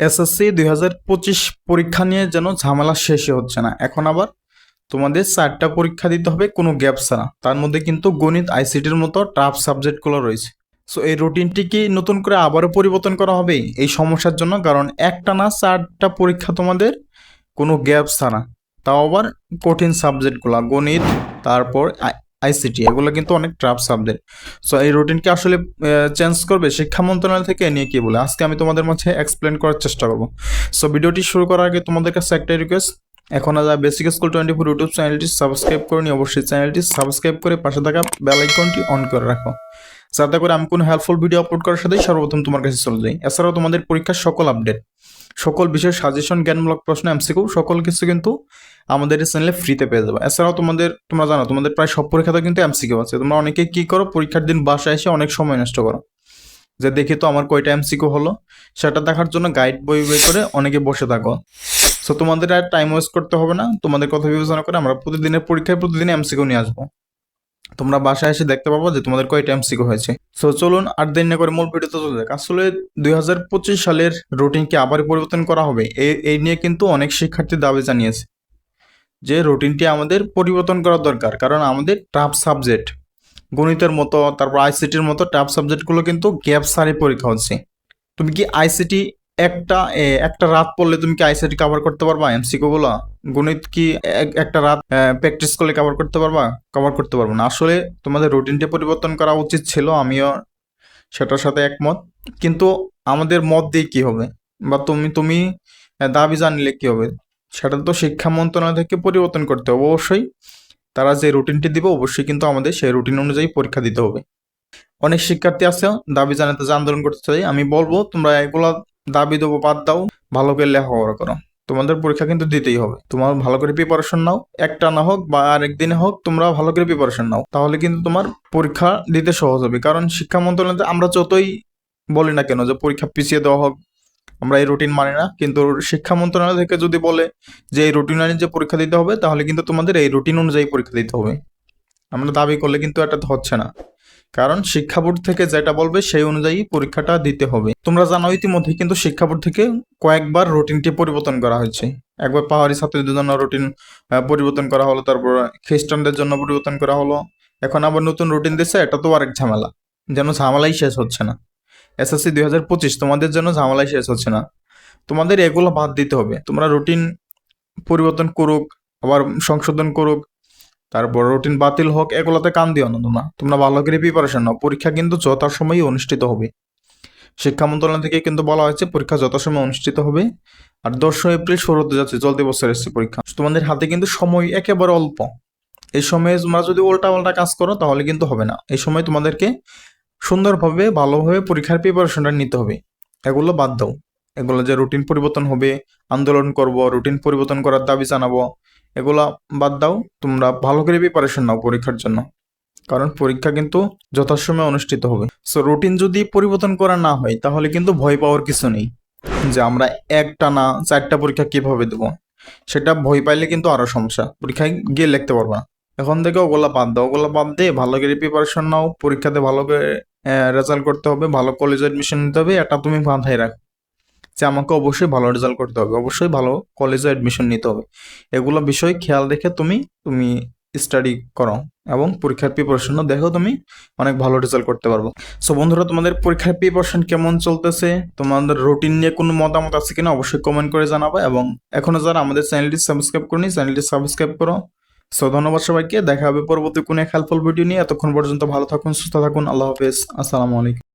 SSC দুই হাজার পঁচিশ পরীক্ষা নিয়ে যেন ঝামেলা শেষই হচ্ছে না। এখন আবার তোমাদের চারটা পরীক্ষা দিতে হবে, কোনো গ্যাপ ছাড়া। তার মধ্যে কিন্তু গণিত, আইসিটির মতো টাফ সাবজেক্টগুলো রয়েছে। সো এই রুটিনটি কি নতুন করে আবারও পরিবর্তন করা হবে? এই সমস্যার জন্য, কারণ একটা না চারটা পরীক্ষা তোমাদের কোনো গ্যাপ ছাড়া। তাও আবার কঠিন সাবজেক্টগুলো গণিত, তারপর আইসিটি, এগুলো কিন্তু অনেক ট্রাফ সাবজেক্ট সো এই রুটিনকে আসলে চেঞ্জ করবে শিক্ষা মন্ত্রণালয় থেকে নিয়ে কি বলে? আজকে আমি তোমাদের মাঝে এক্সপ্লেন করার চেষ্টা করব। সো ভিডিওটি শুরু করার আগে তোমাদের কাছে একটাই রিকোয়েস্ট এখন আজ basic school twenty four YouTube চ্যানেলটি সাবস্ক্রাইব করে নি, অবশ্যই চ্যানেলটি সাবস্ক্রাইব করে পাশে থাকা বেল আইকনটি অন করে রাখো। যাতে করে আমি কোনো হেল্পফুল ভিডিও আপলোড করার সাথেই সর্বপ্রথম তোমার কাছে চলে যাই। এছাড়াও তোমাদের পরীক্ষার সকল আপডেট সকল বিষয়ের সাজেশন জ্ঞানমূলক প্রশ্ন এমসিকিউ সকল কিছু কিন্তু আমাদের এই চ্যানেলে ফ্রিতে পেয়ে যাবে। এছাড়াও তোমাদের, তোমরা জানো, তোমাদের প্রায় সব পরীক্ষাতে কিন্তু এমসিকিউ আছে। তোমরা অনেকে কি করো, পরীক্ষার দিন বাসায় এসে অনেক সময় নষ্ট করো। যে দেখি তো আমার কয়টা এমসিকিউ হলো, সেটা দেখার জন্য গাইড বই বই করে অনেকে বসে থাকো। সো তোমাদের আর টাইম ওয়েস্ট করতে হবে না। তোমাদের কথা বিবেচনা করে আমরা প্রতিদিনের পরীক্ষায় প্রতিদিন এমসিকিউ নিয়ে আসব। তোমরা বাসায় এসে দেখতে পাবো যে তোমাদের কয়টা এমসিকিউ হয়েছে। সো চলুন আর দেরি না করে মূল ভিডিওতে চলে যাক। আসলে দুই হাজার পঁচিশ সালের রুটিনকে আবার পরিবর্তন করা হবে? এই এই নিয়ে কিন্তু অনেক শিক্ষার্থী দাবি জানিয়েছে যে রুটিনটি আমাদের পরিবর্তন করা দরকার। কারণ আমাদের টাফ সাবজেক্ট গণিতের মতো, তারপর আইসিটির মতো টাফ সাবজেক্টগুলো কিন্তু গ্যাপ সারি পরীক্ষা হচ্ছে। তুমি কি আইসিটি একটা একটা রাত পড়লে তুমি কি আইসিটি কভার করতে পারবা? এমসিকিউ গুলো? গণিত কি এক- একটা রাত প্র্যাকটিস করলে কভার করতে পারবা? কভার করতে পারব না। আসলে তোমাদের রুটিনটা পরিবর্তন করা উচিত ছিল, আমিও সেটার সাথে একমত। কিন্তু আমাদের মত দিয়ে কি হবে? বা তুমি তুমি দাবি জানলে কি হবে? সেটা তো শিক্ষা মন্ত্রণালয় থেকে পরিবর্তন করতে হবে অবশ্যই। তারা যে রুটিনটি দিবে, অবশ্যই কিন্তু আমাদের সেই রুটিন অনুযায়ী পরীক্ষা দিতে হবে। অনেক শিক্ষার্থী আছে, দাবি জানাতে যে আন্দোলন করতে চাই। আমি বলব, তোমরা এগুলা দাবি দেবো, বাদ দাও। ভালো করে লেখাপড়া করো। তোমাদের পরীক্ষা কিন্তু দিতেই হবে। তোমার ভালো করে প্রিপারেশন নাও। একটা না হোক বা আরেক দিনে হোক, তোমরা ভালো করে প্রিপারেশন নাও। তাহলে কিন্তু তোমার পরীক্ষা দিতে সহজ হবে। কারণ শিক্ষা মন্ত্রণালয় আমরা যতই বলি না কেন যে পরীক্ষা পিছিয়ে দেওয়া হোক, আমরা এই রুটিন মানি না। কিন্তু শিক্ষা মন্ত্রণালয় থেকে যদি বলে যে এই রুটিন যে পরীক্ষা দিতে হবে, তাহলে কিন্তু তোমাদের এই রুটিন অনুযায়ী পরীক্ষা দিতে হবে। আমরা দাবি করলে কিন্তু এটা হচ্ছে না। কারণ শিক্ষা বোর্ড থেকে যেটা বলবে সেই অনুযায়ী পরীক্ষাটা দিতে হবে। তোমরা জানো ইতিমধ্যে কিন্তু শিক্ষা বোর্ড থেকে কয়েকবার রুটিনটি পরিবর্তন করা হয়েছে। একবার পাহাড়ি ছাত্রদের জন্য রুটিন পরিবর্তন করা হলো, তারপর খ্রিস্টানদের জন্য পরিবর্তন করা হলো। এখন আবার নতুন রুটিন দিচ্ছে এটা তো আরেক ঝামেলা। যেন ঝামেলাই শেষ হচ্ছে না। এসএসসি দুই হাজার পঁচিশ, তোমাদের জন্য ঝামেলাই শেষ হচ্ছে না। তোমাদের এগুলো বাদ দিতে হবে। তোমরা রুটিন পরিবর্তন করুক, আবার সংশোধন করুক তারপর রুটিন বাতিল হোক, এগুলোতে কান দিও না তোমরা তোমরা ভালো করে প্রিপারেশন নাও। পরীক্ষা কিন্তু যথা যথাসময়ে অনুষ্ঠিত হবে। শিক্ষা মন্ত্রণালয় থেকে কিন্তু বলা হয়েছে, পরীক্ষা যথাসময়ে অনুষ্ঠিত হবে। আর দশই এপ্রিল শুরু হতে যাচ্ছে চলতি বছর এসছে পরীক্ষা। তোমাদের হাতে কিন্তু সময় একেবারে অল্প। এই সময়ে তোমরা যদি উল্টা পাল্টা কাজ করো, তাহলে কিন্তু হবে না। এই সময় তোমাদেরকে সুন্দরভাবে, ভালোভাবে পরীক্ষার প্রিপারেশনটা নিতে হবে। এগুলো বাদ দাও। এগুলো যে রুটিন পরিবর্তন হবে, আন্দোলন করব রুটিন পরিবর্তন করার দাবি জানাব। এগুলা বাদ দাও, তোমরা ভালো করে প্রিপারেশন নাও পরীক্ষার জন্য। কারণ পরীক্ষা কিন্তু যথাসময়ে অনুষ্ঠিত হবে। সো রুটিন যদি পরিবর্তন করা না হয়, তাহলে কিন্তু ভয় পাওয়ার কিছু নেই। যে আমরা একটা না চারটা পরীক্ষা কীভাবে দেবো? সেটা ভয় পাইলে কিন্তু আরও সমস্যা। পরীক্ষায় গিয়ে লিখতে পারবা। না। এখন থেকে ওগুলা বাদ দাও। ওগুলা বাদ দিয়ে ভালো করে প্রিপারেশন নাও। পরীক্ষাতে ভালো করে রেজাল্ট করতে হবে। ভালো কলেজে অ্যাডমিশন নিতে হবে। এটা তুমি মাথায় রাখো। যে আমাকে অবশ্যই ভালো রেজাল্ট করতে হবে, অবশ্যই ভালো কলেজে এডমিশন নিতে হবে। এগুলো বিষয় খেয়াল রেখে তুমি তুমি স্টাডি করো এবং পরীক্ষার প্রিপারেশনও দেখো তুমি অনেক ভালো রেজাল্ট করতে পারব। সো বন্ধুরা, তোমাদের পরীক্ষার প্রিপারেশন কেমন চলতেছে? তোমাদের রুটিন নিয়ে কোনো মতামত আছে কিনা অবশ্যই কমেন্ট করে জানাবে এবং এখনও যারা আমাদের চ্যানেলটি সাবস্ক্রাইব করনি চ্যানেলটি সাবস্ক্রাইব করো। সো ধন্যবাদ সবাইকে, দেখা হবে পরবর্তী কোনো এক হেল্পফুল ভিডিও নিয়ে। এতক্ষণ পর্যন্ত ভালো থাকুন, সুস্থ থাকুন, আল্লাহ হাফেজ। আসসালামু আলাইকুম।